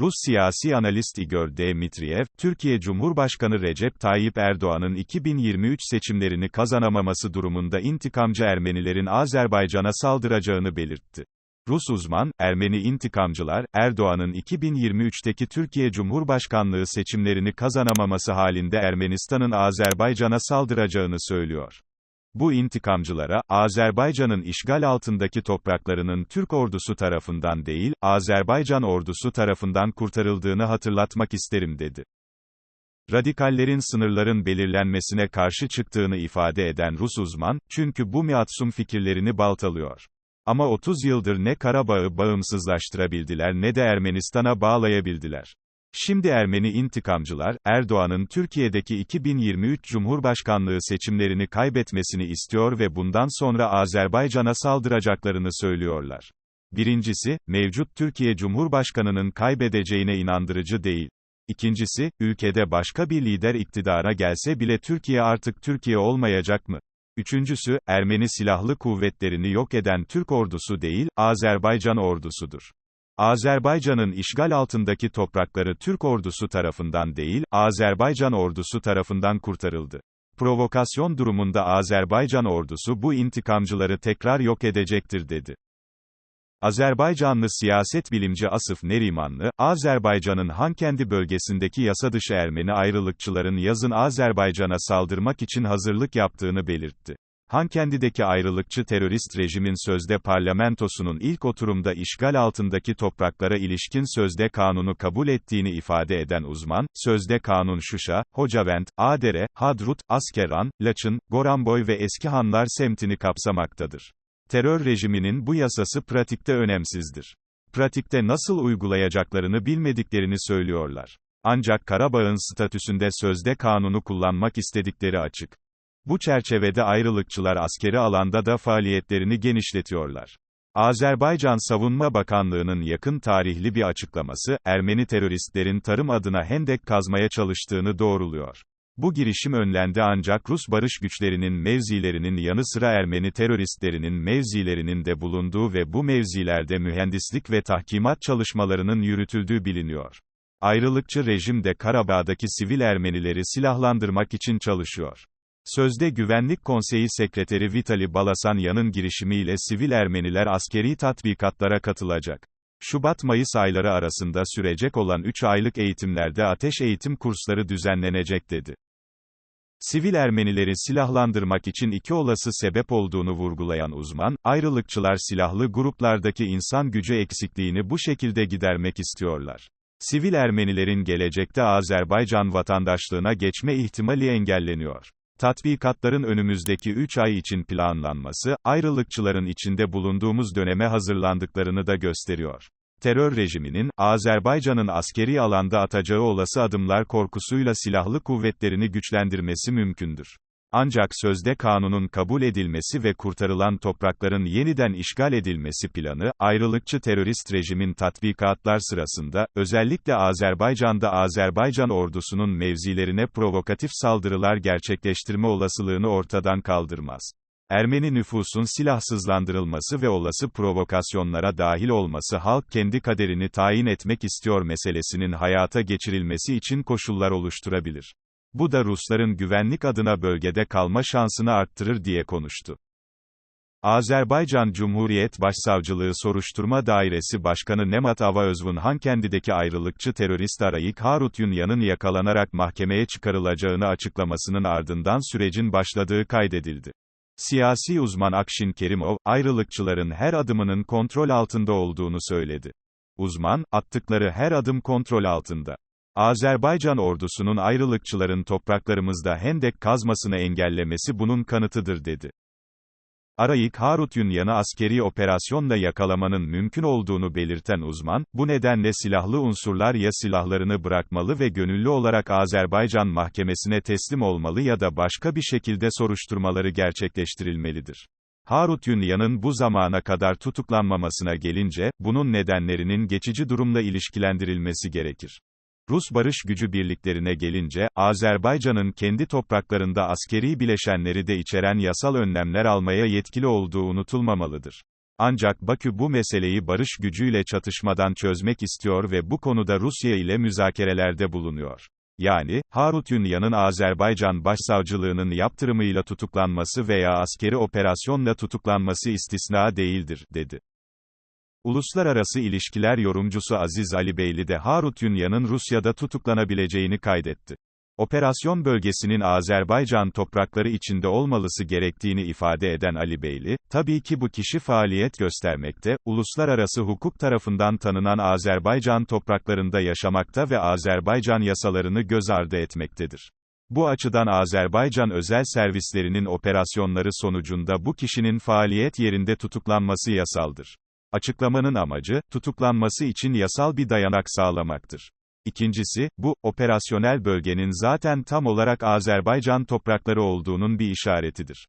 Rus siyasi analist Igor Dmitriev, Türkiye Cumhurbaşkanı Recep Tayyip Erdoğan'ın 2023 seçimlerini kazanamaması durumunda intikamcı Ermenilerin Azerbaycan'a saldıracağını belirtti. Rus uzman, Ermeni intikamcılar, Erdoğan'ın 2023'teki Türkiye Cumhurbaşkanlığı seçimlerini kazanamaması halinde Ermenistan'ın Azerbaycan'a saldıracağını söylüyor. Bu intikamcılara, Azerbaycan'ın işgal altındaki topraklarının Türk ordusu tarafından değil, Azerbaycan ordusu tarafından kurtarıldığını hatırlatmak isterim dedi. Radikallerin sınırların belirlenmesine karşı çıktığını ifade eden Rus uzman, çünkü bu miatsum fikirlerini baltalıyor. Ama 30 yıldır ne Karabağ'ı bağımsızlaştırabildiler ne de Ermenistan'a bağlayabildiler. Şimdi Ermeni intikamcılar, Erdoğan'ın Türkiye'deki 2023 Cumhurbaşkanlığı seçimlerini kaybetmesini istiyor ve bundan sonra Azerbaycan'a saldıracaklarını söylüyorlar. Birincisi, mevcut Türkiye Cumhurbaşkanı'nın kaybedeceğine inandırıcı değil. İkincisi, ülkede başka bir lider iktidara gelse bile Türkiye artık Türkiye olmayacak mı? Üçüncüsü, Ermeni silahlı kuvvetlerini yok eden Türk ordusu değil, Azerbaycan ordusudur. Azerbaycan'ın işgal altındaki toprakları Türk ordusu tarafından değil, Azerbaycan ordusu tarafından kurtarıldı. Provokasyon durumunda Azerbaycan ordusu bu intikamcıları tekrar yok edecektir dedi. Azerbaycanlı siyaset bilimci Asıf Nerimanlı, Azerbaycan'ın Hankendi bölgesindeki yasadışı Ermeni ayrılıkçıların yazın Azerbaycan'a saldırmak için hazırlık yaptığını belirtti. Hankendi'deki ayrılıkçı terörist rejimin sözde parlamentosunun ilk oturumda işgal altındaki topraklara ilişkin sözde kanunu kabul ettiğini ifade eden uzman, sözde kanun Şuşa, Hocavent, Adere, Hadrut, Askeran, Laçın, Goranboy ve Eski Hanlar semtini kapsamaktadır. Terör rejiminin bu yasası pratikte önemsizdir. Pratikte nasıl uygulayacaklarını bilmediklerini söylüyorlar. Ancak Karabağ'ın statüsünde sözde kanunu kullanmak istedikleri açık. Bu çerçevede ayrılıkçılar askeri alanda da faaliyetlerini genişletiyorlar. Azerbaycan Savunma Bakanlığı'nın yakın tarihli bir açıklaması, Ermeni teröristlerin tarım adına hendek kazmaya çalıştığını doğruluyor. Bu girişim önlendi ancak Rus barış güçlerinin mevzilerinin yanı sıra Ermeni teröristlerinin mevzilerinin de bulunduğu ve bu mevzilerde mühendislik ve tahkimat çalışmalarının yürütüldüğü biliniyor. Ayrılıkçı rejim de Karabağ'daki sivil Ermenileri silahlandırmak için çalışıyor. Sözde Güvenlik Konseyi Sekreteri Vitali Balasanyan'ın girişimiyle sivil Ermeniler askeri tatbikatlara katılacak. Şubat-Mayıs ayları arasında sürecek olan 3 aylık eğitimlerde ateş eğitim kursları düzenlenecek dedi. Sivil Ermenileri silahlandırmak için iki olası sebep olduğunu vurgulayan uzman, ayrılıkçılar silahlı gruplardaki insan gücü eksikliğini bu şekilde gidermek istiyorlar. Sivil Ermenilerin gelecekte Azerbaycan vatandaşlığına geçme ihtimali engelleniyor. Tatbikatların önümüzdeki 3 ay için planlanması, ayrılıkçıların içinde bulunduğumuz döneme hazırlandıklarını da gösteriyor. Terör rejiminin, Azerbaycan'ın askeri alanda atacağı olası adımlar korkusuyla silahlı kuvvetlerini güçlendirmesi mümkündür. Ancak sözde kanunun kabul edilmesi ve kurtarılan toprakların yeniden işgal edilmesi planı, ayrılıkçı terörist rejimin tatbikatlar sırasında, özellikle Azerbaycan'da Azerbaycan ordusunun mevzilerine provokatif saldırılar gerçekleştirme olasılığını ortadan kaldırmaz. Ermeni nüfusun silahsızlandırılması ve olası provokasyonlara dahil olması halk kendi kaderini tayin etmek istiyor meselesinin hayata geçirilmesi için koşullar oluşturabilir. Bu da Rusların güvenlik adına bölgede kalma şansını arttırır diye konuştu. Azerbaycan Cumhuriyet Başsavcılığı Soruşturma Dairesi Başkanı Nemat Avaözvun Hankendi'deki ayrılıkçı terörist Arayik Harut Yunyan'ın yakalanarak mahkemeye çıkarılacağını açıklamasının ardından sürecin başladığı kaydedildi. Siyasi uzman Akşin Kerimov, ayrılıkçıların her adımının kontrol altında olduğunu söyledi. Uzman, attıkları her adım kontrol altında. Azerbaycan ordusunun ayrılıkçıların topraklarımızda hendek kazmasını engellemesi bunun kanıtıdır dedi. Arayik Harut Yunyan'ı askeri operasyonla yakalamanın mümkün olduğunu belirten uzman, bu nedenle silahlı unsurlar ya silahlarını bırakmalı ve gönüllü olarak Azerbaycan mahkemesine teslim olmalı ya da başka bir şekilde soruşturmaları gerçekleştirilmelidir. Harut Yunyan'ın bu zamana kadar tutuklanmamasına gelince, bunun nedenlerinin geçici durumla ilişkilendirilmesi gerekir. Rus barış gücü birliklerine gelince, Azerbaycan'ın kendi topraklarında askeri bileşenleri de içeren yasal önlemler almaya yetkili olduğu unutulmamalıdır. Ancak Bakü bu meseleyi barış gücüyle çatışmadan çözmek istiyor ve bu konuda Rusya ile müzakerelerde bulunuyor. Yani, Harut Yunyan'ın Azerbaycan Başsavcılığının yaptırımıyla tutuklanması veya askeri operasyonla tutuklanması istisna değildir, dedi. Uluslararası ilişkiler yorumcusu Aziz Ali Beyli de Harut Yunyan'ın Rusya'da tutuklanabileceğini kaydetti. Operasyon bölgesinin Azerbaycan toprakları içinde olmalısı gerektiğini ifade eden Ali Beyli, tabii ki bu kişi faaliyet göstermekte, uluslararası hukuk tarafından tanınan Azerbaycan topraklarında yaşamakta ve Azerbaycan yasalarını göz ardı etmektedir. Bu açıdan Azerbaycan özel servislerinin operasyonları sonucunda bu kişinin faaliyet yerinde tutuklanması yasaldır. Açıklamanın amacı, tutuklanması için yasal bir dayanak sağlamaktır. İkincisi, bu, operasyonel bölgenin zaten tam olarak Azerbaycan toprakları olduğunun bir işaretidir.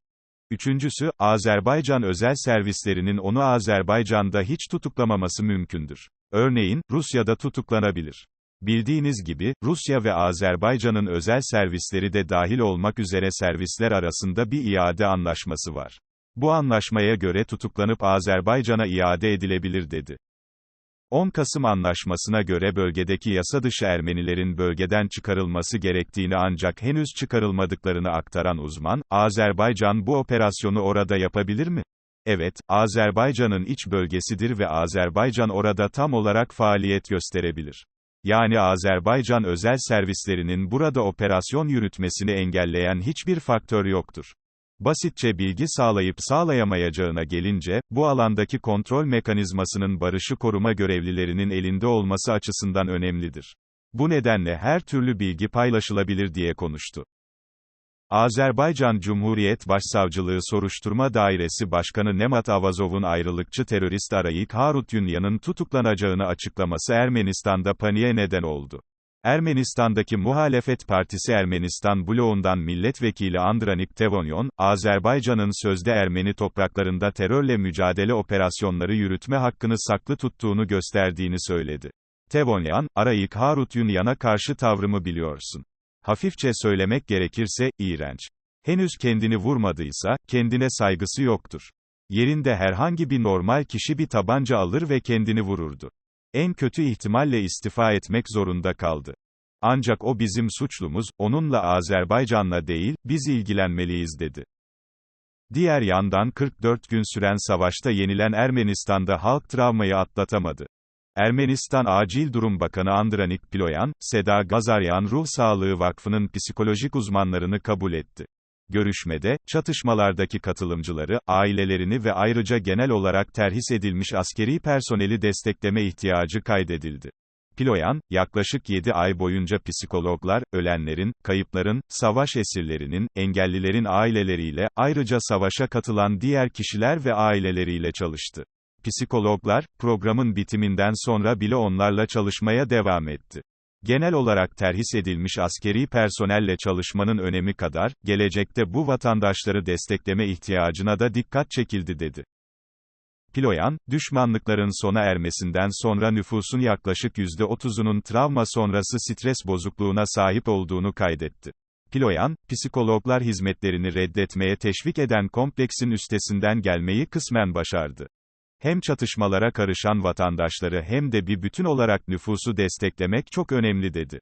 Üçüncüsü, Azerbaycan özel servislerinin onu Azerbaycan'da hiç tutuklamaması mümkündür. Örneğin, Rusya'da tutuklanabilir. Bildiğiniz gibi, Rusya ve Azerbaycan'ın özel servisleri de dahil olmak üzere servisler arasında bir iade anlaşması var. Bu anlaşmaya göre tutuklanıp Azerbaycan'a iade edilebilir dedi. 10 Kasım Anlaşması'na göre bölgedeki yasadışı Ermenilerin bölgeden çıkarılması gerektiğini ancak henüz çıkarılmadıklarını aktaran uzman, Azerbaycan bu operasyonu orada yapabilir mi? Evet, Azerbaycan'ın iç bölgesidir ve Azerbaycan orada tam olarak faaliyet gösterebilir. Yani Azerbaycan özel servislerinin burada operasyon yürütmesini engelleyen hiçbir faktör yoktur. Basitçe bilgi sağlayıp sağlayamayacağına gelince, bu alandaki kontrol mekanizmasının barışı koruma görevlilerinin elinde olması açısından önemlidir. Bu nedenle her türlü bilgi paylaşılabilir diye konuştu. Azerbaycan Cumhuriyet Başsavcılığı Soruşturma Dairesi Başkanı Nemat Avazov'un ayrılıkçı terörist Arayik Harut Yunyan'ın tutuklanacağını açıklaması Ermenistan'da paniğe neden oldu. Ermenistan'daki muhalefet partisi Ermenistan bloğundan milletvekili Andranik Tevonyon, Azerbaycan'ın sözde Ermeni topraklarında terörle mücadele operasyonları yürütme hakkını saklı tuttuğunu gösterdiğini söyledi. Tevonyan, Arayik Harut Yunyan'a karşı tavrımı biliyorsun. Hafifçe söylemek gerekirse, iğrenç. Henüz kendini vurmadıysa, kendine saygısı yoktur. Yerinde herhangi bir normal kişi bir tabanca alır ve kendini vururdu. En kötü ihtimalle istifa etmek zorunda kaldı. Ancak o bizim suçlumuz, onunla Azerbaycan'la değil, biz ilgilenmeliyiz dedi. Diğer yandan 44 gün süren savaşta yenilen Ermenistan'da halk travmayı atlatamadı. Ermenistan Acil Durum Bakanı Andranik Piloyan, Seda Gazaryan Ruh Sağlığı Vakfı'nın psikolojik uzmanlarını kabul etti. Görüşmede, çatışmalardaki katılımcıları, ailelerini ve ayrıca genel olarak terhis edilmiş askeri personeli destekleme ihtiyacı kaydedildi. Piloyan, yaklaşık 7 ay boyunca psikologlar, ölenlerin, kayıpların, savaş esirlerinin, engellilerin aileleriyle, ayrıca savaşa katılan diğer kişiler ve aileleriyle çalıştı. Psikologlar, programın bitiminden sonra bile onlarla çalışmaya devam etti. Genel olarak terhis edilmiş askeri personelle çalışmanın önemi kadar, gelecekte bu vatandaşları destekleme ihtiyacına da dikkat çekildi dedi. Piloyan, düşmanlıkların sona ermesinden sonra nüfusun yaklaşık %30'unun travma sonrası stres bozukluğuna sahip olduğunu kaydetti. Piloyan, psikologlar hizmetlerini reddetmeye teşvik eden kompleksin üstesinden gelmeyi kısmen başardı hem çatışmalara karışan vatandaşları hem de bir bütün olarak nüfusu desteklemek çok önemli dedi.